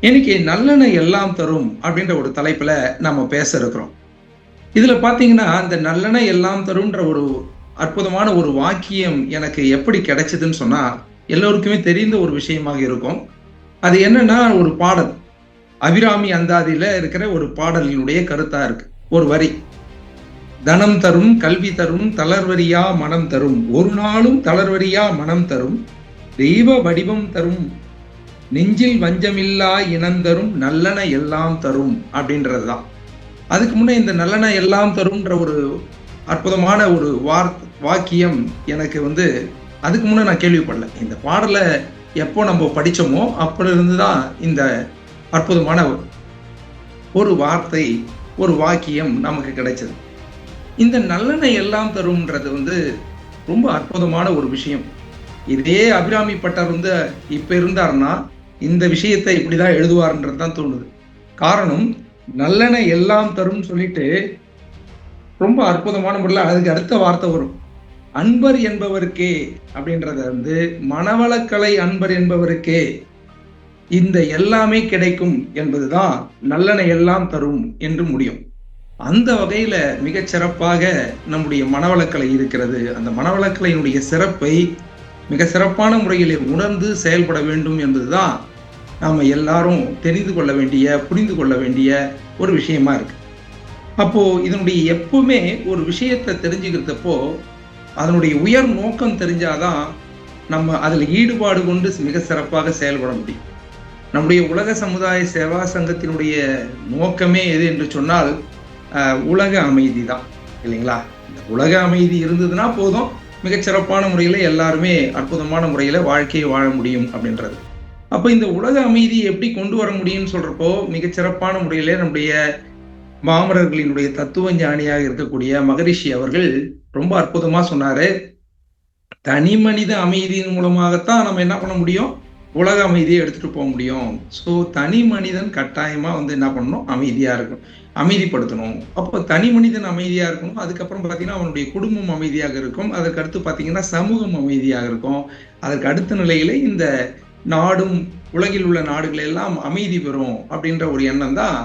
இன்னைக்கு நல்லெண்ணெய் எல்லாம் தரும் அப்படின்ற ஒரு தலைப்புல நம்ம பேச இருக்கிறோம். இதுல பாத்தீங்கன்னா அந்த நல்லெண்ணெய் எல்லாம் தரும்ன்ற ஒரு அற்புதமான ஒரு வாக்கியம் எனக்கு எப்படி கிடைச்சதுன்னு சொன்னா எல்லோருக்குமே தெரிந்த ஒரு விஷயமாக இருக்கும். அது என்னன்னா ஒரு பாடல். அபிராமி அந்தாதியில இருக்கிற ஒரு பாடலினுடைய கருத்தா இருக்கு. ஒரு வரி. தனம் தரும் கல்வி தரும் தளர்வரியா மனம் தரும். ஒரு நாளும் தளர்வரியா மனம் தரும். தெய்வ வடிவம் தரும். நெஞ்சில் வஞ்சமில்லா இனந்தரும் நல்லன எல்லாம் தரும் அப்படின்றதுதான். அதுக்கு முன்னே இந்த நல்லன எல்லாம் தரும்ன்ற ஒரு அற்புதமான ஒரு வார் வாக்கியம் எனக்கு வந்து அதுக்கு முன்னே நான் கேள்விப்படல. இந்த பாடலை எப்போ நம்ம படித்தோமோ அப்படி இருந்து தான் இந்த அற்புதமான ஒரு வார்த்தை ஒரு வாக்கியம் நமக்கு கிடைச்சது. இந்த நல்லெண்ணை எல்லாம் தரும்ன்றது வந்து ரொம்ப அற்புதமான ஒரு விஷயம். இதே அபிராமி பட்டர் வந்து இப்போ இருந்தாருன்னா இந்த விஷயத்தை இப்படிதான் எழுதுவார்ன்றது தான் தோணுது. காரணம் நல்லெண்ணெய் எல்லாம் தரும்னு சொல்லிட்டு ரொம்ப அற்புதமான முறையில் அதுக்கு அடுத்த வார்த்தை வரும். அன்பர் என்பவருக்கே அப்படின்றத வந்து மனவளக்கலை அன்பர் என்பவருக்கே இந்த எல்லாமே கிடைக்கும் என்பதுதான் நல்லெண்ணெய் எல்லாம் தரும் என்று முடியும். அந்த வகையில மிகச் சிறப்பாக நம்முடைய மனவளக்கலை இருக்கிறது. அந்த மனவளக்கலையினுடைய சிறப்பை மிக சிறப்பான முறையில் உணர்ந்து செயல்பட வேண்டும் என்பதுதான் நாம் எல்லாரும் தெரிந்து கொள்ள வேண்டிய புரிந்து கொள்ள வேண்டிய ஒரு விஷயமா இருக்கு. அப்போது இதனுடைய எப்பவுமே ஒரு விஷயத்தை தெரிஞ்சுக்கிறதப்போ அதனுடைய உயர் நோக்கம் தெரிஞ்சாதான் நம்ம அதில் ஈடுபாடு கொண்டு மிக சிறப்பாக செயல்பட முடியும். நம்முடைய உலக சமுதாய சேவா சங்கத்தினுடைய நோக்கமே எது என்று சொன்னால் உலக அமைதி தான். இல்லைங்களா? இந்த உலக அமைதி இருந்ததுன்னா போதும். மிகச்சிறப்பான முறையில் எல்லாருமே அற்புதமான முறையில் வாழ்க்கையை வாழ முடியும் அப்படின்றது. அப்போ இந்த உலக அமைதியை எப்படி கொண்டு வர முடியும்னு சொல்கிறப்போ மிகச்சிறப்பான முறையில் நம்முடைய மாமரர்களினுடைய தத்துவ ஞானியாக இருக்கக்கூடிய மகரிஷி அவர்கள் ரொம்ப அற்புதமாக சொன்னார். தனி மனித அமைதியின் மூலமாகத்தான் நம்ம என்ன பண்ண முடியும்? உலக அமைதியை எடுத்துகிட்டு போக முடியும். ஸோ தனி மனிதன் கட்டாயமாக வந்து என்ன பண்ணணும்? அமைதியாக இருக்கும் அமைதிப்படுத்தணும். அப்போ தனி மனிதன் அமைதியாக இருக்கணும். அதுக்கப்புறம் பார்த்தீங்கன்னா அவனுடைய குடும்பம் அமைதியாக இருக்கும். அதற்கு அடுத்து பார்த்தீங்கன்னா சமூகம் அமைதியாக இருக்கும். அதற்கு அடுத்த நிலையில இந்த நாடும் உலகில் உள்ள நாடுகள் எல்லாம் அமைதி பெறும் அப்படின்ற ஒரு எண்ணம் தான்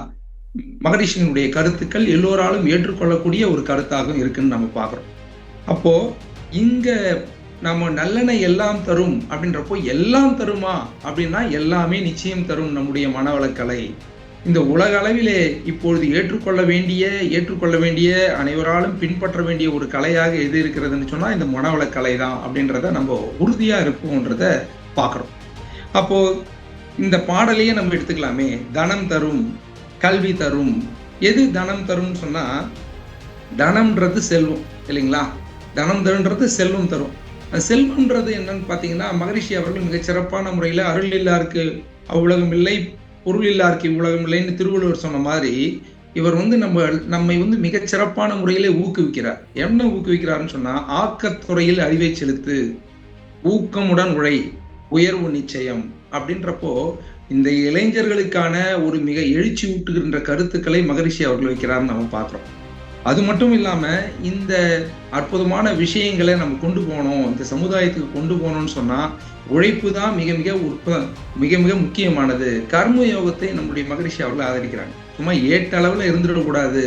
மகரிஷினுடைய கருத்துக்கள் எல்லோராலும் ஏற்றுக்கொள்ளக்கூடிய ஒரு கருத்தாகவும் இருக்குன்னு நம்ம பார்க்குறோம். அப்போ இங்க நம்ம நல்லெண்ணெய் எல்லாம் தரும் அப்படின்றப்போ எல்லாம் தருமா அப்படின்னா எல்லாமே நிச்சயம் தரும் நம்முடைய மனவளக்கலை. இந்த உலக அளவிலே இப்பொழுது ஏற்றுக்கொள்ள வேண்டிய ஏற்றுக்கொள்ள வேண்டிய அனைவராலும் பின்பற்ற வேண்டிய ஒரு கலையாக எது இருக்கிறதுன்னு சொன்னா இந்த மனவளக்கலை தான் அப்படின்றத நம்ம உறுதியா இருப்போன்றத பார்க்குறோம். அப்போ இந்த பாடலையே நம்ம எடுத்துக்கலாமே. தனம் தரும் கல்வி தரும். எது தனம் தரும்னு சொன்னா தனம்ன்றது செல்வம் இல்லைங்களா? தனம் தருன்றது செல்வம் தரும். செல்வம்ன்றது என்னன்னு பார்த்தீங்கன்னா மகரிஷி அவர்கள் மிகச் சிறப்பான முறையில் அருள் இல்லாருக்கு அவ்வுலகம் இல்லை பொருள் இல்லாருக்கு உலகம் இல்லைன்னு திருவள்ளுவர் சொன்ன மாதிரி இவர் வந்து நம்ம நம்மை வந்து மிகச் சிறப்பான முறையிலே ஊக்குவிக்கிறார். என்ன ஊக்குவிக்கிறாருன்னு சொன்னா ஆக்கத்துறையில் அறிவை செலுத்து ஊக்கமுடன் உழை உயர்வு நிச்சயம் அப்படின்றப்போ இந்த இளைஞர்களுக்கான ஒரு மிக எழுச்சி ஊட்டுகின்ற கருத்துக்களை மகரிஷி அவர்கள் வைக்கிறார்னு நம்ம பார்க்குறோம். அது மட்டும் இல்லாமல் இந்த அற்புதமான விஷயங்களை நம்ம கொண்டு போகணும் இந்த சமுதாயத்துக்கு கொண்டு போகணும்னு சொன்னால் உழைப்பு தான் மிக மிக உற்ப மிக மிக முக்கியமானது. கர்ம யோகத்தை நம்முடைய மகரிஷி அவர்கள் ஆதரிக்கிறாங்க. சும்மா ஏட்ட அளவில் இருந்துடக்கூடாது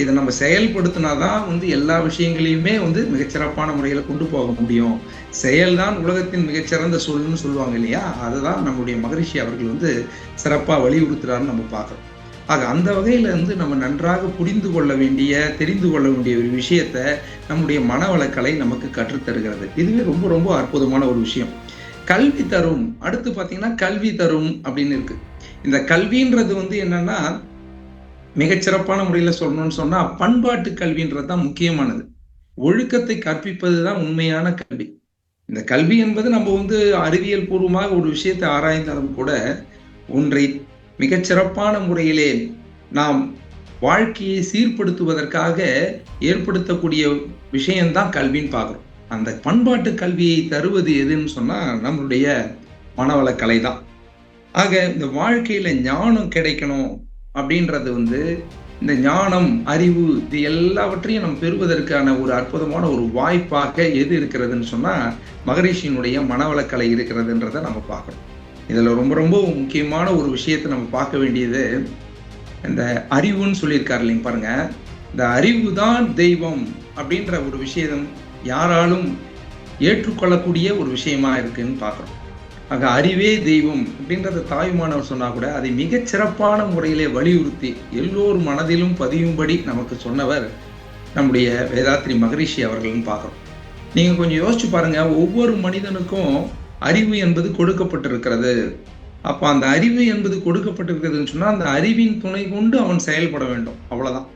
இதை நம்ம செயல்படுத்தினாதான் வந்து எல்லா விஷயங்களையுமே வந்து மிகச்சிறப்பான முறையில் கொண்டு போக முடியும். செயல்தான் உலகத்தின் மிகச்சிறந்த சொல்லுன்னு சொல்லுவாங்க இல்லையா? அதை தான் நம்முடைய மகரிஷி அவர்கள் வந்து சிறப்பாக வலியுறுத்துறாருன்னு நம்ம பார்க்குறோம். ஆக அந்த வகையில் வந்து நம்ம நன்றாக புரிந்து கொள்ள வேண்டிய தெரிந்து கொள்ள வேண்டிய ஒரு விஷயத்த நம்முடைய மனவளக்கலை நமக்கு கற்றுத்தருகிறது. இதுவே ரொம்ப ரொம்ப அற்புதமான ஒரு விஷயம். கல்வி தரும். அடுத்து பார்த்தீங்கன்னா கல்வி தரும் அப்படின்னு இருக்கு. இந்த கல்வின்றது வந்து என்னன்னா மிகச்சிறப்பான முறையில் சொல்லணும்னு சொன்னால் பண்பாட்டு கல்வின்றது தான் முக்கியமானது. ஒழுக்கத்தை கற்பிப்பது தான் உண்மையான கல்வி. இந்த கல்வி என்பது நம்ம வந்து அறிவியல் பூர்வமாக ஒரு விஷயத்தை ஆராய்ந்தாலும் கூட ஒன்றை மிகச்சிறப்பான முறையிலே நாம் வாழ்க்கையை சீர்படுத்துவதற்காக ஏற்படுத்தக்கூடிய விஷயம்தான் கல்வின்னு பார்க்குறோம். அந்த பண்பாட்டு கல்வியை தருவது எதுன்னு சொன்னால் நம்மளுடைய மனவளக்கலை தான் ஆக இந்த வாழ்க்கையில் ஞானம் கிடைக்கணும் அப்படின்றது வந்து இந்த ஞானம் அறிவு இது எல்லாவற்றையும் நம்ம பெறுவதற்கான ஒரு அற்புதமான ஒரு வாய்ப்பாக எது இருக்கிறதுன்னு சொன்னால் மகரிஷியினுடைய மனவளக்கலை இருக்கிறதுன்றதை நம்ம பார்க்கணும் இதில் ரொம்ப ரொம்ப முக்கியமான ஒரு விஷயத்தை நம்ம பார்க்க வேண்டியது இந்த அறிவுன்னு சொல்லியிருக்காரு இல்லைங்க பாருங்க. இந்த அறிவு தான் தெய்வம் அப்படின்ற ஒரு விஷயம் யாராலும் ஏற்றுக்கொள்ளக்கூடிய ஒரு விஷயமா இருக்குன்னு பார்க்குறோம். ஆக அறிவே தெய்வம் அப்படின்றத தாய்மானவர் சொன்னால் கூட அதை மிகச் சிறப்பான முறையிலே வலியுறுத்தி எல்லோர் மனதிலும் பதியும்படி நமக்கு சொன்னவர் நம்முடைய வேதாத்ரி மகரிஷி அவர்கள்னு பார்க்குறோம். நீங்கள் கொஞ்சம் யோசிச்சு பாருங்கள் ஒவ்வொரு மனிதனுக்கும் அறிவு என்பது கொடுக்கப்பட்டிருக்கிறது. அப்ப அந்த அறிவு என்பது கொடுக்கப்பட்டிருக்கிறதுன்னு சொன்னா அந்த அறிவின் துணை கொண்டு அவன் செயல்பட வேண்டும். அவ்வளவுதான்.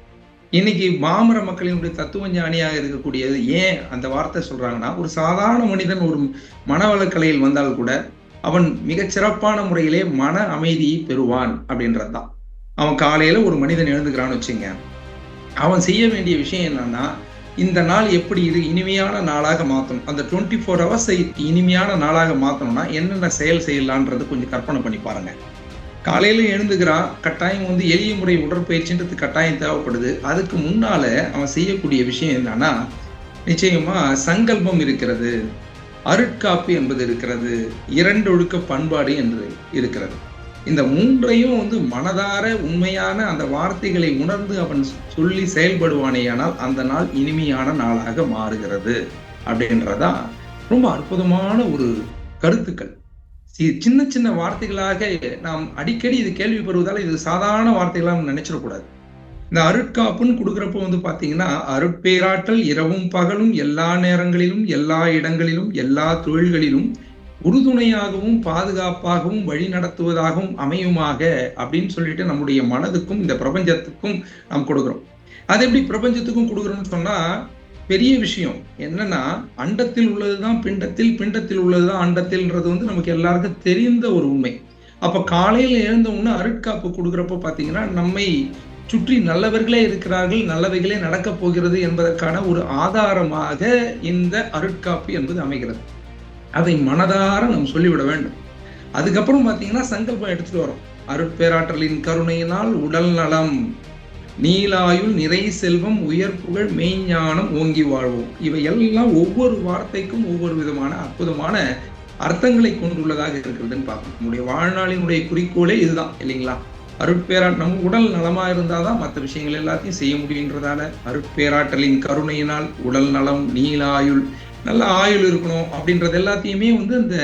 இன்னைக்கு மாமர மக்களினுடைய தத்துவ ஞானியாக இருக்கக்கூடியது ஏன் அந்த வார்த்தை சொல்றாங்கன்னா ஒரு சாதாரண மனிதன் ஒரு மனவளக்கலையில் வந்தால் கூட அவன் மிகச் சிறப்பான முறையிலே மன அமைதியை பெறுவான் அப்படின்றது தான் அவன் காலையில ஒரு மனிதன் எழுந்துக்கிறான்னு வச்சுங்க அவன் செய்ய வேண்டிய விஷயம் என்னன்னா இந்த நாள் எப்படி இது இனிமையான நாளாக மாற்றணும் அந்த டுவெண்ட்டி ஃபோர் ஹவர்ஸை இனிமையான நாளாக மாற்றணும்னா என்னென்ன செயல் செய்யலான்றது கொஞ்சம் கற்பனை பண்ணி பாருங்க. காலையில எழுந்துக்கிறான் கட்டாயம் வந்து எளிய முறை உடற்பயிற்சின்றது கட்டாயம் தேவைப்படுது. அதுக்கு முன்னால அவன் செய்யக்கூடிய விஷயம் என்னன்னா நிச்சயமா சங்கல்பம் இருக்கிறது அருட்காப்பு என்பது இருக்கிறது இரண்டு ஒழுக்க பண்பாடு என்று இருக்கிறது. இந்த மூன்றையும் வந்து மனதார உண்மையான அந்த வார்த்தைகளை உணர்ந்து அவன் சொல்லி செயல்படுவானேயானால் அந்த நாள் இனிமையான நாளாக மாறுகிறது அப்படின்றதா ரொம்ப அற்புதமான ஒரு கருத்துக்கள். சின்ன சின்ன வார்த்தைகளாக நாம் அடிக்கடி இது கேள்விப்படுவதால் இது சாதாரண வார்த்தைகளாக நினைச்சிடக்கூடாது. இந்த அருட்காப்புன்னு கொடுக்குறப்போ வந்து பார்த்தீங்கன்னா அருட்பேராற்றல் இரவும் பகலும் எல்லா நேரங்களிலும் எல்லா இடங்களிலும் எல்லா தொழில்களிலும் உறுதுணையாகவும் பாதுகாப்பாகவும் வழி நடத்துவதாகவும் அமையுமாக அப்படின்னு சொல்லிட்டு நம்முடைய மனதுக்கும் இந்த பிரபஞ்சத்துக்கும் நாம் கொடுக்குறோம். அது எப்படி பிரபஞ்சத்துக்கும் கொடுக்குறோம்னு சொன்னா பெரிய விஷயம் என்னன்னா அண்டத்தில் உள்ளதுதான் பிண்டத்தில் பிண்டத்தில் உள்ளதுதான் அண்டத்தில்ன்றது வந்து நமக்கு எல்லாருக்கும் தெரிந்த ஒரு உண்மை. அப்ப காலையில எழுந்த அருட்காப்பு கொடுக்குறப்ப பாத்தீங்கன்னா நம்மை சுற்றி நல்லவர்களே இருக்கிறார்கள் நல்லவைகளே நடக்கப் போகிறது என்பதற்கான ஒரு ஆதாரமாக இந்த அருட்காப்பு என்பது அமைகிறது. அதை மனதார நாம் சொல்லிவிட வேண்டும். அதுக்கப்புறம் பார்த்தீங்கன்னா சங்கல்பம் எடுத்துட்டு வரோம். அருட்பேராற்றலின் கருணையினால் உடல் நலம் நீலாயுள் நிறை செல்வம் உயர் புகழ் மெய்ஞானம் ஓங்கி வாழ்வோம். இவை எல்லாம் ஒவ்வொரு வார்த்தைக்கும் ஒவ்வொரு விதமான அற்புதமான அர்த்தங்களை கொண்டுள்ளதாக இருக்கிறதுன்னு பார்க்கணும் நம்முடைய வாழ்நாளினுடைய குறிக்கோளே இதுதான் இல்லைங்களா? அருட்பேரா நம்ம உடல் நலமா இருந்தாதான் மற்ற விஷயங்கள் எல்லாத்தையும் செய்ய முடியுன்றதால அருட்பேராற்றலின் கருணையினால் உடல் நலம் நீலாயுள் நல்ல ஆயுள் இருக்கணும் அப்படின்றது எல்லாத்தையுமே வந்து அந்த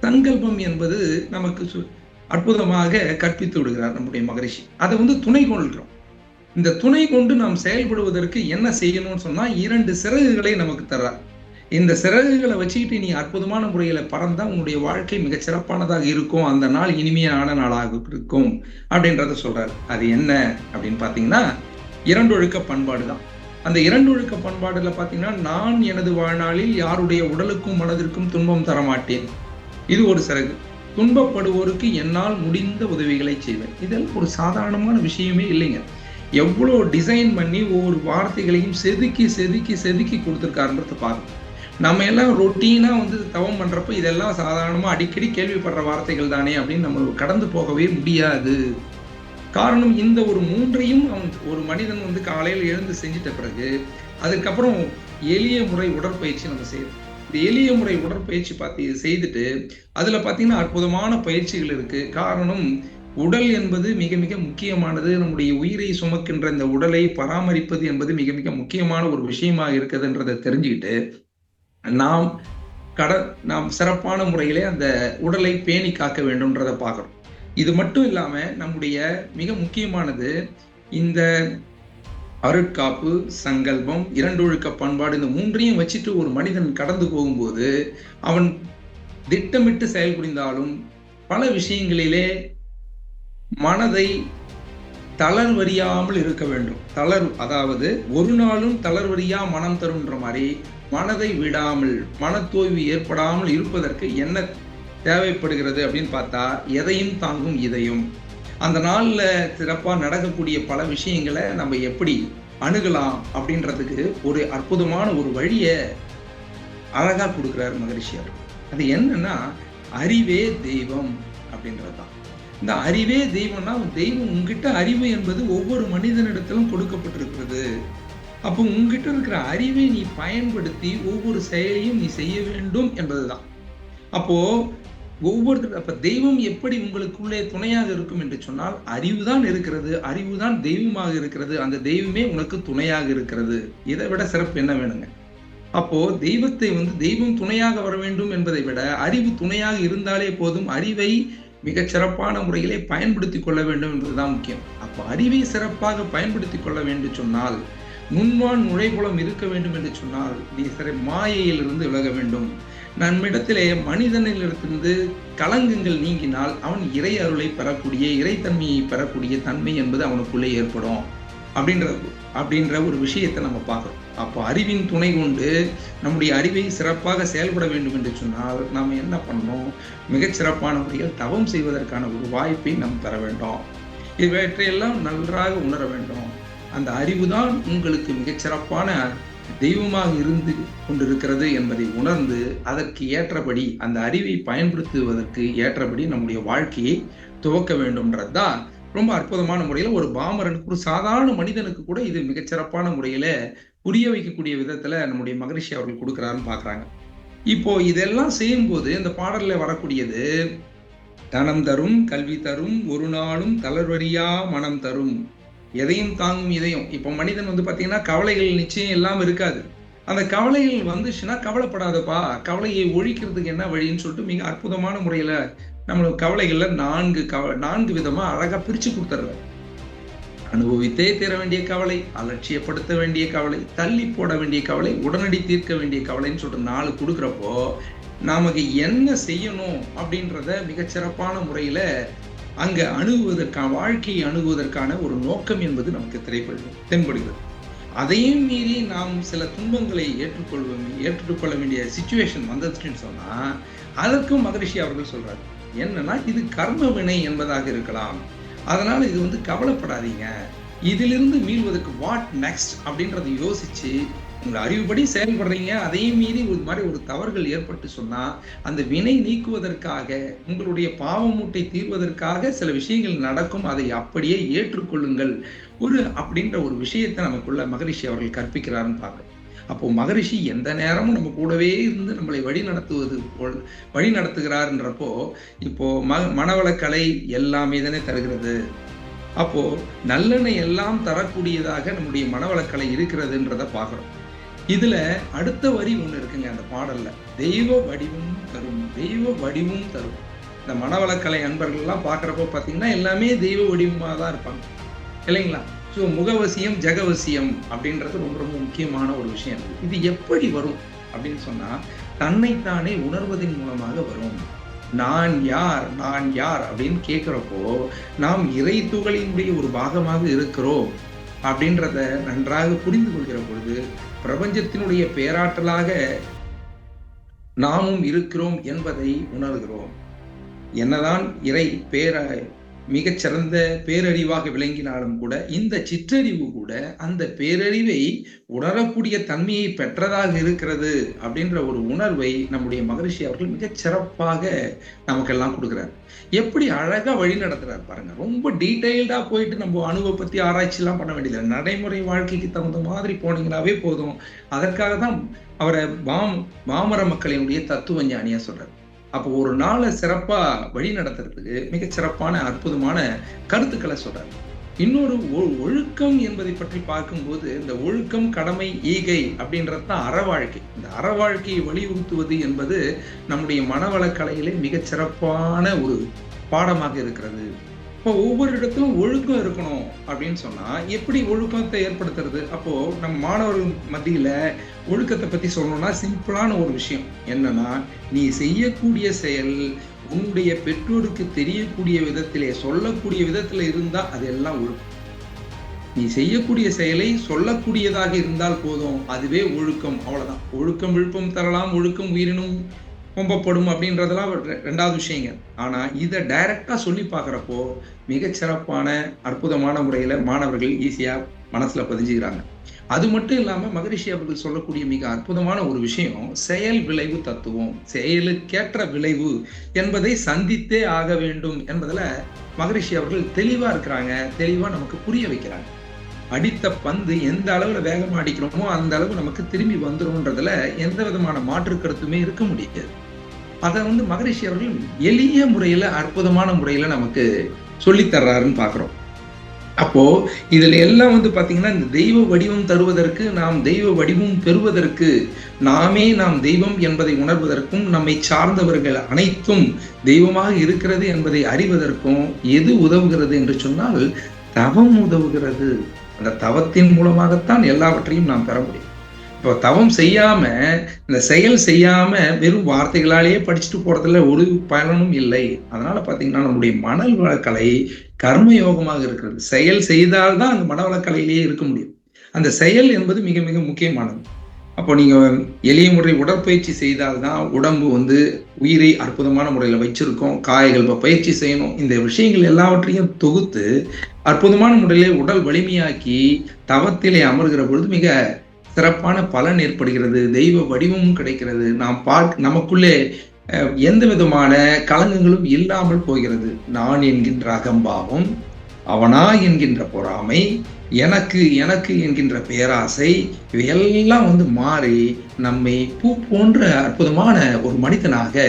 சங்கல்பம் என்பது நமக்கு அற்புதமாக கற்பித்து விடுகிறார் நம்முடைய மகரிஷி. அதை வந்து துணை கொள்கிறோம். இந்த துணை கொண்டு நாம் செயல்படுவதற்கு என்ன செய்யணும்னு சொன்னா இரண்டு சிறகுகளை நமக்கு தர்றார். இந்த சிறகுகளை வச்சுக்கிட்டு நீ அற்புதமான முறையில பறந்தா உன்னுடைய வாழ்க்கை மிக சிறப்பானதாக இருக்கும். அந்த நாள் இனிமையான நாளாக இருக்கும் அப்படின்றத சொல்றாரு. அது என்ன அப்படின்னு பாத்தீங்கன்னா இரண்டு ஒழுக்க பண்பாடு தான் அந்த இரண்டு ஒழுக்க பண்பாடுல நான் எனது வாழ்நாளில் யாருடைய உடலுக்கும் மனதிற்கும் துன்பம் தரமாட்டேன். இது ஒரு சிறகு. துன்பப்படுவோருக்கு என்னால் முடிந்த உதவிகளை செய்வேன். இதெல்லாம் ஒரு சாதாரணமான விஷயமே இல்லைங்க. எவ்வளோ டிசைன் பண்ணி ஒவ்வொரு வார்த்தைகளையும் செதுக்கி செதுக்கி செதுக்கி கொடுத்துருக்காருன்றத பார்க்கணும் நம்ம எல்லாம் ரொட்டீனாக வந்து தவம் பண்ணுறப்ப இதெல்லாம் சாதாரணமாக அடிக்கடி கேள்விப்படுற வார்த்தைகள் தானே அப்படின்னு நம்ம கடந்து போகவே முடியாது. காரணம் இந்த ஒரு மூன்றையும் அவன் ஒரு மனிதன் வந்து காலையில் எழுந்து செஞ்சிட்ட பிறகு அதுக்கப்புறம் எளிய முறை உடற்பயிற்சி நம்ம செய்யணும் இந்த எளிய முறை உடற்பயிற்சி பார்த்து செய்துட்டு அதில் பார்த்தீங்கன்னா அற்புதமான பயிற்சிகள் இருக்குது காரணம் உடல் என்பது மிக மிக முக்கியமானது. நம்முடைய உயிரை சுமக்கின்ற இந்த உடலை பராமரிப்பது என்பது மிக மிக முக்கியமான ஒரு விஷயமாக இருக்குதுன்றதை தெரிஞ்சுக்கிட்டு நாம் கட நாம் சிறப்பான முறையிலே அந்த உடலை பேணி காக்க வேண்டும்ன்றதை பார்க்குறோம். இது மட்டும் இல்லாம நம்முடைய மிக முக்கியமானது இந்த அருட்காப்பு சங்கல்பம் இரண்டொழுக்க பண்பாடு இந்த மூன்றையும் வச்சுட்டு ஒரு மனிதன் கடந்து போகும்போது அவன் திட்டமிட்டு செயல்புரிந்தாலும் பல விஷயங்களிலே மனதை தளர்வறியாமல் இருக்க வேண்டும். தளர் அதாவது ஒரு நாளும் தளர்வறியா மனம் தருன்ற மாதிரி மனதை விடாமல் மனத்தோய்வு ஏற்படாமல் இருப்பதற்கு என்ன தேவைப்படுகிறது அப்படின்னு பார்த்தா எதையும் தாங்கும் இதையும். அந்த நாளில் சிறப்பாக நடக்கக்கூடிய பல விஷயங்களை நம்ம எப்படி அணுகலாம் அப்படின்றதுக்கு ஒரு அற்புதமான ஒரு வழியை அழகாக கொடுக்குறார் மகரிஷி அவர் அது என்னன்னா அறிவே தெய்வம் அப்படின்றது தான் இந்த அறிவே தெய்வம்னா தெய்வம் உங்ககிட்ட அறிவு என்பது ஒவ்வொரு மனிதனிடத்திலும் கொடுக்கப்பட்டிருக்கிறது. அப்போ உங்ககிட்ட இருக்கிற அறிவை நீ பயன்படுத்தி ஒவ்வொரு செயலையும் நீ செய்ய வேண்டும் என்பதுதான். அப்போ ஒவ்வொருத்தர் அப்ப தெய்வம் எப்படி உங்களுக்குள்ளே துணையாக இருக்கும் என்று சொன்னால் அறிவுதான் இருக்கிறது அறிவுதான் தெய்வமாக இருக்கிறது அந்த தெய்வமே உனக்கு துணையாக இருக்கிறது. இதை விட சிறப்பு என்ன வேணுங்க? அப்போ தெய்வத்தை வந்து தெய்வம் துணையாக வர வேண்டும் என்பதை விட அறிவு துணையாக இருந்தாலே போதும் அறிவை மிகச் சிறப்பான முறையிலே பயன்படுத்தி கொள்ள வேண்டும் என்பதுதான் முக்கியம். அப்போ அறிவை சிறப்பாக பயன்படுத்தி கொள்ள வேண்டும் சொன்னால் முன்வான் நுழைபுலம் இருக்க வேண்டும் என்று சொன்னால் நீ சிறை மாயையிலிருந்து விலக வேண்டும். நம்மிடத்திலே மனிதனிலிருந்து கலங்கங்கள் நீங்கினால் அவன் இறை அருளை பெறக்கூடிய இறைத்தன்மையை பெறக்கூடிய தன்மை என்பது அவனுக்குள்ளே ஏற்படும். அப்படின்ற அப்படின்ற ஒரு விஷயத்தை நம்ம பார்க்குறோம். அப்போ அறிவின் துணை கொண்டு நம்முடைய அறிவை சிறப்பாக செயல்பட வேண்டும் என்று சொன்னால் நாம் என்ன பண்ணணும்? மிகச் சிறப்பான முறையில் தவம் செய்வதற்கான ஒரு வாய்ப்பை நாம் பெற வேண்டும். இவற்றையெல்லாம் நன்றாக உணர வேண்டும். அந்த அறிவுதான் உங்களுக்கு மிகச்சிறப்பான தெய்வமாக இருந்து கொண்டிருக்கிறது என்பதை உணர்ந்து அதற்கு ஏற்றபடி அந்த அறிவை பயன்படுத்துவதற்கு ஏற்றபடி நம்முடைய வாழ்க்கையை துவக்க வேண்டும்ன்றது தான் ரொம்ப அற்புதமான முறையில் ஒரு பாமரனுக்கு ஒரு சாதாரண மனிதனுக்கு கூட இது மிகச்சிறப்பான முறையில புரிய வைக்கக்கூடிய விதத்துல நம்முடைய மகரிஷி அவர்கள் கொடுக்குறாருன்னு பாக்குறாங்க. இப்போ இதெல்லாம் செய்யும்போது இந்த பாடல்ல வரக்கூடியது தனம் தரும் கல்வி தரும் ஒரு நாளும் தளர்வரியா மனம் தரும். எதையும் தாங்கும் இதயம். இப்போ மனிதன் வந்து பார்த்தீங்கன்னா கவலைகள் நிச்சயம் எல்லாம் இருக்காது. அந்த கவலைகள் வந்துச்சுன்னா கவலைப்படாதப்பா. கவலையை ஒழிக்கிறதுக்கு என்ன வழின்னு சொல்லிட்டு மிக அற்புதமான முறையில நம்மளுக்கு கவலைகள்ல நான்கு கவ நான்கு விதமா அழகா பிரிச்சு கொடுத்துட்றாரு அனுபவித்தே தீர வேண்டிய கவலை அலட்சியப்படுத்த வேண்டிய கவலை தள்ளி போட வேண்டிய கவலை உடனடி தீர்க்க வேண்டிய கவலைன்னு சொல்லிட்டு நாலு கொடுக்குறப்போ நமக்கு என்ன செய்யணும் அப்படின்றத மிகச்சிறப்பான முறையில அங்கே அணுகுவதற்கான வாழ்க்கையை அணுகுவதற்கான ஒரு நோக்கம் என்பது நமக்கு திரைப்படுகிறது தென்படுகிறது. அதையும் மீறி நாம் சில துன்பங்களை ஏற்றுக்கொள்வோம் ஏற்றுக்கொள்ள வேண்டிய சுச்சுவேஷன் வந்ததுன்னு சொன்னால் அதற்கும் மகரிஷி அவர்கள் சொல்கிறார் என்னன்னா இது கர்ம வினை என்பதாக இருக்கலாம். அதனால் இது வந்து கவலைப்படாதீங்க. இதிலிருந்து மீள்வதற்கு வாட் நெக்ஸ்ட் அப்படின்றத யோசிச்சு உங்களை அறிவுபடி செயல்படுறீங்க அதையும் மீறி ஒரு மாதிரி ஒரு தவறுகள் ஏற்பட்டு சொன்னா அந்த வினை நீக்குவதற்காக உங்களுடைய பாவமூட்டை தீர்வதற்காக சில விஷயங்கள் நடக்கும் அதை அப்படியே ஏற்றுக்கொள்ளுங்கள். ஒரு அப்படின்ற ஒரு விஷயத்தை நமக்குள்ள மகரிஷி அவர்கள் கற்பிக்கிறாருன்னு பார்க்குறோம் அப்போ மகரிஷி எந்த நேரமும் நம்ம கூடவே இருந்து நம்மளை வழி நடத்துவது போல் வழி நடத்துகிறாருன்றப்போ இப்போ ம மனவளக்கலை எல்லாமே தானே தருகிறது. அப்போ நல்லெண்ணெய் எல்லாம் தரக்கூடியதாக நம்முடைய மனவளக்கலை இருக்கிறதுன்றதை பார்க்குறோம். இதுல அடுத்த வரி ஒன்று இருக்குங்க அந்த பாடல்ல. தெய்வ வடிவும் தரும் தெய்வ வடிவும் தரும். இந்த மனவளக்கலை அன்பர்கள்லாம் பார்க்குறப்போ பார்த்தீங்கன்னா எல்லாமே தெய்வ வடிவமாக தான் இருப்பாங்க. இல்லைங்களா? ஸோ முகவசியம் ஜெகவசியம் அப்படின்றது ரொம்ப ரொம்ப முக்கியமான ஒரு விஷயம் இது எப்படி வரும் அப்படின்னு சொன்னா தன்னைத்தானே உணர்வதன் மூலமாக வரும். நான் யார் நான் யார் அப்படின்னு கேட்குறப்போ நாம் இறை துகளினுடைய ஒரு பாகமாக இருக்கிறோம் அப்படின்றத நன்றாக புரிந்து கொள்கிற பொழுது பிரபஞ்சத்தினுடைய பேராற்றலாக நாமும் இருக்கிறோம் என்பதை உணர்கிறோம். என்னதான் இறை பேர மிகச்சிறந்த பேரறிவாக விளங்கினாலும் கூட இந்த சிற்றறிவு கூட அந்த பேரறிவை உணரக்கூடிய தன்மையை பெற்றதாக இருக்கிறது அப்படின்ற ஒரு உணர்வை நம்முடைய மகரிஷி அவர்கள் மிகச் சிறப்பாக நமக்கெல்லாம் கொடுக்குறாரு. எப்படி அழகா வழி நடத்துறாரு பாருங்க. ரொம்ப டீட்டெயில்டா போயிட்டு நம்ம அணுவை பத்தி ஆராய்ச்சி எல்லாம் பண்ண வேண்டியதில்லை. நடைமுறை வாழ்க்கைக்கு தகுந்த மாதிரி போனீங்கன்னாவே போதும். அதற்காக தான் அவரை பாம் பாமர மக்களினுடைய தத்துவ ஞானியா சொல்றாரு. அப்போ ஒரு நாளை சிறப்பா வழி நடத்துறதுக்கு மிகச் சிறப்பான அற்புதமான கருத்துக்களை சொல்றாரு. இன்னொரு ஒழுக்கம் என்பதை பற்றி பார்க்கும்போது இந்த ஒழுக்கம் கடமை ஈகை அப்படின்றது தான் அறவாழ்க்கை இந்த அறவாழ்க்கையை வலியுறுத்துவது என்பது நம்முடைய மனவளக்கலையிலே மிகச் சிறப்பான ஒரு பாடமாக இருக்கிறது. இப்போ ஒவ்வொரு இடத்திலும் ஒழுக்கம் அப்படின்னு சொன்னா எப்படி ஒழுக்கத்தை ஏற்படுத்துறது? அப்போ நம்ம மாணவர்கள் மத்தியில ஒழுக்கத்தை பத்தி சொல்லணும்னா சிம்பிளான ஒரு விஷயம் என்னன்னா நீ செய்யக்கூடிய செயல் உன்னுடைய பெற்றோருக்கு தெரியக்கூடிய விதத்திலே சொல்லக்கூடிய விதத்துல இருந்தா அது எல்லாம் ஒழுக்கம். நீ செய்யக்கூடிய செயலை சொல்லக்கூடியதாக இருந்தால் போதும் அதுவே ஒழுக்கம் அவ்வளவுதான். ஒழுக்கம் விழுப்பம் தரலாம் ஒழுக்கம் உயிரினும் கொம்பப்படும் அப்படின்றதெல்லாம் ரெண்டாவது விஷயங்க. ஆனால் இதை டைரக்டா சொல்லி பார்க்குறப்போ மிகச்சிறப்பான அற்புதமான முறையில் மாணவர்கள் ஈஸியாக மனசில் பதிஞ்சுக்கிறாங்க. அது மட்டும் இல்லாமல் மகரிஷி அவர்கள் சொல்லக்கூடிய மிக அற்புதமான ஒரு விஷயம் செயல் விளைவு தத்துவம் செயலுக்கேற்ற விளைவு என்பதை சந்தித்தே ஆக வேண்டும் என்பதில் மகரிஷி அவர்கள் தெளிவாக இருக்கிறாங்க தெளிவாக நமக்கு புரிய வைக்கிறாங்க. அடித்த பந்து எந்த அளவில் வேகமாக அடிக்கிறோமோ அந்த அளவு நமக்கு திரும்பி வந்துடும்ன்றதுல எந்த விதமான மாற்று கருத்துமே இருக்க முடியாது. அதை வந்து மகரிஷி அவர்கள் எளிய முறையில் அற்புதமான முறையில் நமக்கு சொல்லித் தர்றாருன்னு அப்போ இதில் எல்லாம் வந்து பார்த்தீங்கன்னா இந்த தெய்வ வடிவம் தருவதற்கு நாம் தெய்வ வடிவம் பெறுவதற்கு நாமே நாம் தெய்வம் என்பதை உணர்வதற்கும் நம்மை சார்ந்தவர்கள் அனைத்தும் தெய்வமாக இருக்கிறது என்பதை அறிவதற்கும் எது உதவுகிறது என்று சொன்னால் தவம் உதவுகிறது. அந்த தவத்தின் மூலமாகத்தான் எல்லாவற்றையும் நாம் பெற முடியும். இப்போ தவம் செய்யாம இந்த செயல் செய்யாம வெறும் வார்த்தைகளாலேயே படிச்சுட்டு போறதுல ஒரு பயனும் இல்லை. அதனால பாத்தீங்கன்னா நம்முடைய மணல் வளக்கலை கர்மயோகமாக இருக்கிறது. செயல் செய்தால்தான் அந்த மனவளக்கலையிலேயே இருக்க முடியும். அந்த செயல் என்பது மிக மிக முக்கியமானது. அப்போ நீங்க எளிய முறை உடற்பயிற்சி செய்தால்தான் உடம்பு வந்து உயிரை அற்புதமான முறையில் வச்சிருக்கோம். காய்கள் இப்போ பயிற்சி செய்யணும். இந்த விஷயங்கள் எல்லாவற்றையும் தொகுத்து அற்புதமான முறையிலே உடல் வலிமையாக்கி தவத்திலே அமர்கிற பொழுது மிக சிறப்பான பலன் ஏற்படுகிறது தெய்வ வடிவமும் கிடைக்கிறது. நாம் பார்க்க நமக்குள்ளே எந்த விதமான களங்கங்களும் இல்லாமல் போகிறது. நான் என்கின்ற அகம்பாவம் அவனா என்கின்ற பொறாமை எனக்கு எனக்கு என்கின்ற பேராசை இவையெல்லாம் வந்து மாறி நம்மை பூ போன்ற அற்புதமான ஒரு மனிதனாக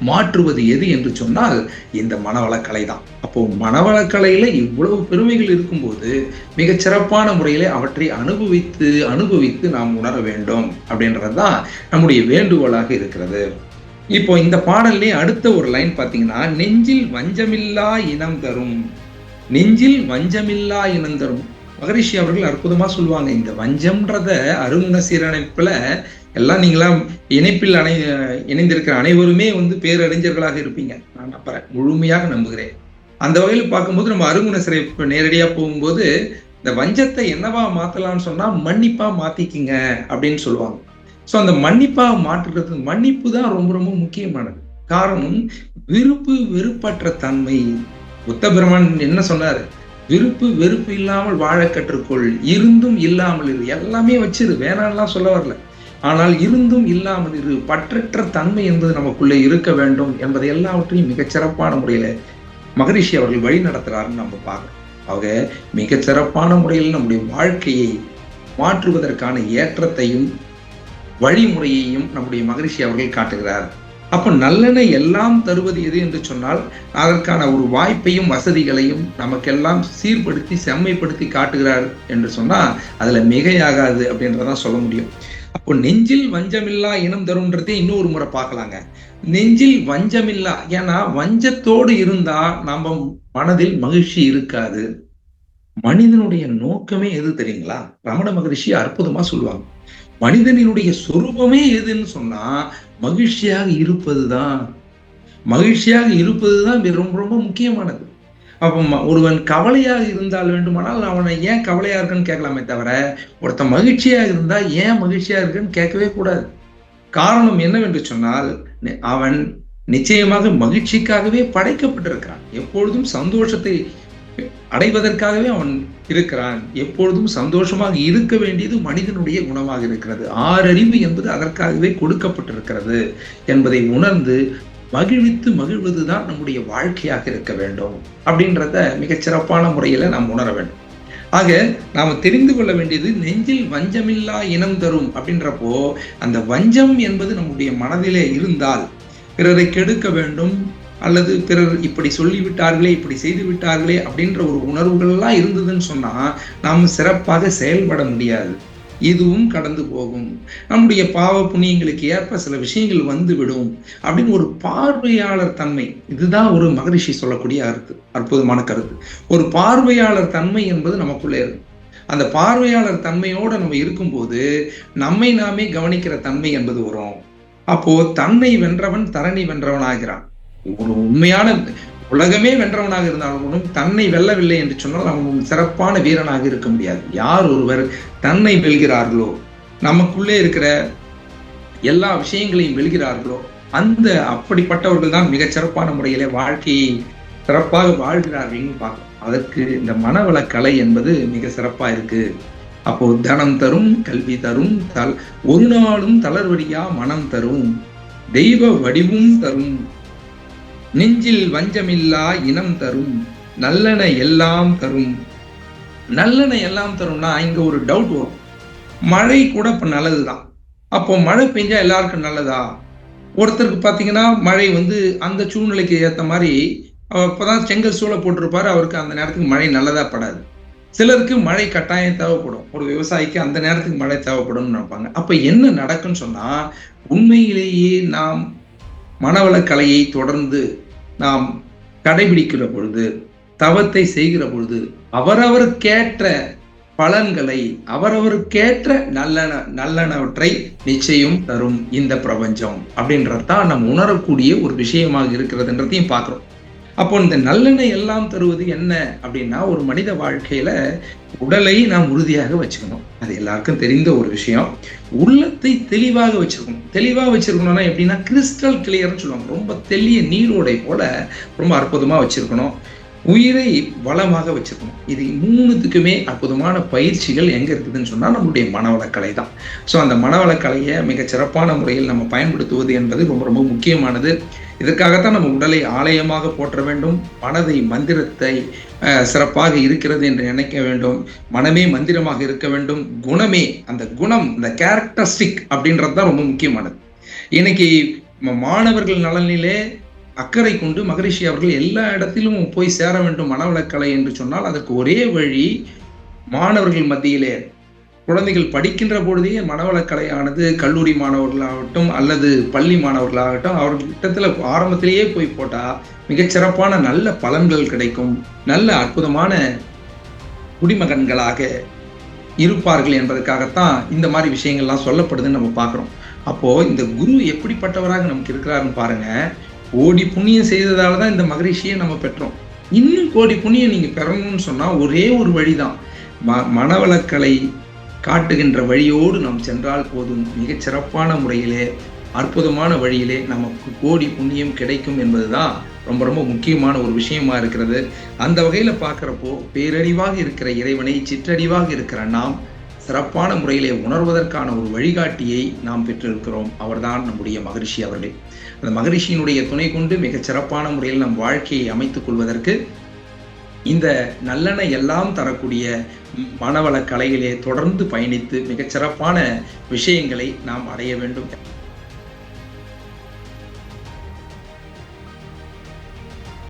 மாற்றுவது எது என்று சொன்னால் இந்த மனவளக்கலை தான் அப்போ மனவளக்கலையில இவ்வளவு பெருமைகள் இருக்கும்போது மிகச் சிறப்பான முறையிலே அவற்றை அனுபவித்து அனுபவித்து நாம் உணர வேண்டும் அப்படின்றது தான் நம்முடைய வேண்டுகோளாக இருக்கிறது. இப்போ இந்த பாடல்லே அடுத்த ஒரு லைன் பார்த்தீங்கன்னா நெஞ்சில் வஞ்சமில்லா இனம் தரும். நெஞ்சில் வஞ்சமில்லா இனம் தரும். மகரிஷி அவர்கள் அற்புதமா சொல்லுவாங்க இந்த வஞ்சம்ன்றத அருங்குண சீரமைப்புல எல்லாம் நீங்களாம் இணைப்பில் அணை இணைந்திருக்கிற அனைவருமே வந்து பேரறிஞர்களாக இருப்பீங்க. நான் நம்புறேன். முழுமையாக நம்புகிறேன். அந்த வகையில் பார்க்கும்போது நம்ம அருங்குண சிறைப்பு நேரடியா போகும்போது இந்த வஞ்சத்தை என்னவா மாத்தலாம்னு சொன்னா மன்னிப்பா மாத்திக்கிங்க அப்படின்னு சொல்லுவாங்க. ஸோ அந்த மன்னிப்பா மாற்றுறது மன்னிப்பு தான் ரொம்ப ரொம்ப முக்கியமானது. காரணம் விருப்பு வெறுப்பற்ற தன்மை. புத்த பெருமான் என்ன சொன்னாரு? விருப்பு வெறுப்பு இல்லாமல் வாழ கற்றுக்கொள். இருந்தும் இல்லாமல் இரு. எல்லாமே வச்சிரு. வேணாம்லாம் சொல்ல வரல. ஆனால் இருந்தும் இல்லாமல் இரு. பற்றற்ற தன்மை என்பது நமக்குள்ளே இருக்க வேண்டும் என்பதை எல்லாவற்றையும் மிகச்சிறப்பான முறையில் மகரிஷி அவர்கள் வழி நடத்துகிறாருன்னு நம்ம பார்க்குறோம். அவங்க மிகச்சிறப்பான முறையில் நம்முடைய வாழ்க்கையை மாற்றுவதற்கான ஏற்றத்தையும் வழிமுறையையும் நம்முடைய மகரிஷி அவர்கள் காட்டுகிறார். அப்போ நல்லெண்ணெய் எல்லாம் தருவது எது என்று சொன்னால் அதற்கான ஒரு வாய்ப்பையும் வசதிகளையும் நமக்கெல்லாம் சீர்படுத்தி செம்மைப்படுத்தி காட்டுகிறார் என்று சொன்னால் அதுல மிகையாகாது அப்படின்றதான் சொல்ல முடியும். அப்போ நெஞ்சில் வஞ்சமில்லா இனம் தரும்ன்றதே இன்னொரு முறை பார்க்கலாங்க. நெஞ்சில் வஞ்சமில்லா ஏன்னா வஞ்சத்தோடு இருந்தா நம்ம மனதில் மகிழ்ச்சி இருக்காது. மனிதனுடைய நோக்கமே எது தெரியுங்களா? ரமண மகரிஷி அற்புதமா சொல்லுவாங்க. மனிதனினுடைய சொரூபமே எதுன்னு சொன்னா மகிழ்ச்சியாக இருப்பது தான் மகிழ்ச்சியாக இருப்பது தான் ரொம்ப ரொம்ப முக்கியமானது. அப்போ ஒருவன் கவலையாக இருந்தால் வேண்டுமானால் அவனை ஏன் கவலையாக இருக்குன்னு கேட்கலாமே தவிர ஒருத்தன் மகிழ்ச்சியாக இருந்தால் ஏன் மகிழ்ச்சியாக இருக்குன்னு கேட்கவே கூடாது. காரணம் என்னவென்று சொன்னால் அவன் நிச்சயமாக மகிழ்ச்சிக்காகவே படைக்கப்பட்டிருக்கிறான். எப்பொழுதும் சந்தோஷத்தை அடைவதற்காகவே அவன் இருக்கிறான். எப்பொழுதும் சந்தோஷமாக இருக்க வேண்டியது மனிதனுடைய குணமாக இருக்கிறது. ஆறறிவு என்பது அதற்காகவே கொடுக்கப்பட்டிருக்கிறது என்பதை உணர்ந்து மகிழ்வித்து மகிழ்வதுதான் நம்முடைய வாழ்க்கையாக இருக்க வேண்டும் அப்படின்றத மிகச்சிறப்பான முறையில நாம் உணர வேண்டும். ஆக நாம் தெரிந்து கொள்ள வேண்டியது நெஞ்சில் வஞ்சமில்லா இனம் தரும் அப்படின்றப்போ அந்த வஞ்சம் என்பது நம்முடைய மனதிலே இருந்தால் பிறரை கெடுக்க வேண்டும் அல்லது பிறர் இப்படி சொல்லிவிட்டார்களே இப்படி செய்து விட்டார்களே அப்படின்ற ஒரு உணர்வுகள்லாம் இருந்ததுன்னு சொன்னால் நாம் சிறப்பாக செயல்பட முடியாது. இதுவும் கடந்து போகும். நம்முடைய பாவ புண்ணியங்களுக்கு ஏற்ப சில விஷயங்கள் வந்துவிடும் அப்படின்னு ஒரு பார்வையாளர் தன்மை. இதுதான் ஒரு மகரிஷி சொல்லக்கூடிய கருத்து அற்புதமான கருத்து. ஒரு பார்வையாளர் தன்மை என்பது நமக்குள்ளே இருக்கும் அந்த பார்வையாளர் தன்மையோடு நம்ம இருக்கும்போது நம்மை நாமே கவனிக்கிற தன்மை என்பது வரும். அப்போ தன்னை வென்றவன் தரணி வென்றவன் ஆகிறான் ஒரு உண்மையான உலகமே வென்றவனாக இருந்தாலும் தன்னை வெல்லவில்லை என்று சொன்னால் அவன் சிறப்பான வீரனாக இருக்க முடியாது. யார் ஒருவர் தன்னை வெல்கிறார்களோ நமக்குள்ளே இருக்கிற எல்லா விஷயங்களையும் வெல்கிறார்களோ அந்த அப்படிப்பட்டவர்கள் தான் மிகச் சிறப்பான முறையிலே வாழ்க்கையை சிறப்பாக வாழ்கிறார்கள்னு பார்க்கலாம். அதற்கு இந்த மனவள கலை என்பது மிக சிறப்பாக இருக்கு. அப்போ தனம் தரும் கல்வி தரும் தல் ஒரு நாளும் தளர்வடியா மனம் தரும் தெய்வ வடிவும் தரும். நெஞ்சில் வஞ்சமில்லா இனம் தரும் நல்லன எல்லாம் தரும். நல்லன எல்லாம் தரும்னா இங்க ஒரு டவுட் வரும். மழை கூட இப்ப நல்லதுதான். அப்போ மழை பெஞ்சா எல்லாருக்கும் நல்லதா? ஒருத்தருக்கு பார்த்தீங்கன்னா மழை வந்து அந்த சூழ்நிலைக்கு ஏற்ற மாதிரி அவர் செங்கல் சூளை போட்டிருப்பாரு அவருக்கு அந்த நேரத்துக்கு மழை நல்லதா படாது. சிலருக்கு மழை கட்டாயம் தேவைப்படும். ஒரு விவசாயிக்கு அந்த நேரத்துக்கு மழை தேவைப்படும்னு நினைப்பாங்க. அப்ப என்ன நடக்குன்னு சொன்னா உண்மையிலேயே நாம் மனவளக்கலையை தொடர்ந்து நாம் கடைபிடிக்கிற பொழுது தவத்தை செய்கிற பொழுது அவரவருக்கேற்ற பலன்களை அவரவருக்கேற்ற நல்லன நல்லனவற்றை நிச்சயம் தரும் இந்த பிரபஞ்சம் அப்படின்றதான் நம்ம உணரக்கூடிய ஒரு விஷயமாக இருக்கிறதுன்றதையும் பார்க்குறோம். அப்போ இந்த நல்லெண்ணெய் எல்லாம் தருவது என்ன அப்படின்னா ஒரு மனித வாழ்க்கையில உடலை நாம் உறுதியாக வச்சுக்கணும். அது எல்லாருக்கும் தெரிந்த ஒரு விஷயம். உள்ளத்தை தெளிவாக வச்சிருக்கணும். தெளிவாக வச்சிருக்கணும்னா எப்படின்னா கிறிஸ்டல் கிளியர்னு சொல்லுவாங்க. ரொம்ப தெளிய நீரோடை போல ரொம்ப அற்புதமா வச்சிருக்கணும். உயிரை வளமாக வச்சிருக்கணும். இது மூணுத்துக்குமே அற்புதமான பயிற்சிகள் எங்க இருக்குதுன்னு சொன்னா நம்மளுடைய மனவளக்கலை தான். ஸோ அந்த மனவளக்கலையை மிக சிறப்பான முறையில் நம்ம பயன்படுத்துவது என்பது ரொம்ப ரொம்ப முக்கியமானது. இதற்காகத்தான் நம்ம உடலை ஆலயமாக போற்ற வேண்டும். மனதை மந்திரத்தை சிறப்பாக இருக்கிறது என்று நினைக்க வேண்டும். மனமே மந்திரமாக இருக்க வேண்டும். குணமே அந்த குணம் இந்த கேரக்டரிஸ்டிக் அப்படின்றது தான் ரொம்ப முக்கியமானது. இன்னைக்கு மாணவர்கள் நலனிலே அக்கறை கொண்டு மகரிஷி அவர்கள் எல்லா இடத்திலும் போய் சேர வேண்டும் மனவளக்கலை என்று சொன்னால் அதற்கு ஒரே வழி மாணவர்கள் மத்தியிலே குழந்தைகள் படிக்கின்ற பொழுதே மனவளக்கலையானது கல்லூரி மாணவர்களாகட்டும் அல்லது பள்ளி மாணவர்களாகட்டும் அவர்களிடத்துல ஆரம்பத்திலேயே போய் போட்டால் மிகச்சிறப்பான நல்ல பலன்கள் கிடைக்கும். நல்ல அற்புதமான குடிமகன்களாக இருப்பார்கள் என்பதற்காகத்தான் இந்த மாதிரி விஷயங்கள்லாம் சொல்லப்படுதுன்னு நம்ம பார்க்குறோம். அப்போ இந்த குரு எப்படிப்பட்டவராக நமக்கு இருக்கிறாருன்னு பாருங்க. கோடி புண்ணியம் செய்ததால தான் இந்த மகரிஷியை நம்ம பெற்றோம். இன்னும் கோடி புண்ணியம் நீங்கள் பெறணும்னு சொன்னால் ஒரே ஒரு வழிதான். ம மனவளக்கலை காட்டுகின்ற வழியோடு நாம் சென்றால் போதும். மிகச் சிறப்பான முறையிலே அற்புதமான வழியிலே நமக்கு கோடி புண்ணியம் கிடைக்கும் என்பதுதான் ரொம்ப ரொம்ப முக்கியமான ஒரு விஷயமா இருக்கிறது. அந்த வகையில் பார்க்குறப்போ பேரறிவாக இருக்கிற இறைவனை சிற்றறிவாக இருக்கிற நாம் சிறப்பான முறையிலே உணர்வதற்கான ஒரு வழிகாட்டியை நாம் பெற்றிருக்கிறோம். அவர்தான் நம்முடைய மகரிஷி அவர்கள். அந்த மகரிஷியினுடைய துணை கொண்டு மிகச் சிறப்பான முறையில் நம் வாழ்க்கையை அமைத்துக் கொள்வதற்கு இந்த நல்லெண்ண எல்லாம் தரக்கூடிய மனவள கலையிலே தொடர்ந்து பயணித்து மிகச்சிறப்பான விஷயங்களை நாம் அடைய வேண்டும்.